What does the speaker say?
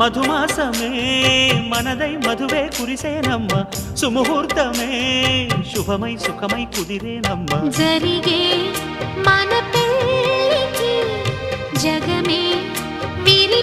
మధుమాసమే మనదై మధువే కురిసేనమ్మ సుముహూర్తమే శుభమై సుఖమై కుదిరేనమ్మ జరిగే మన పెళ్ళికి జగమే విరి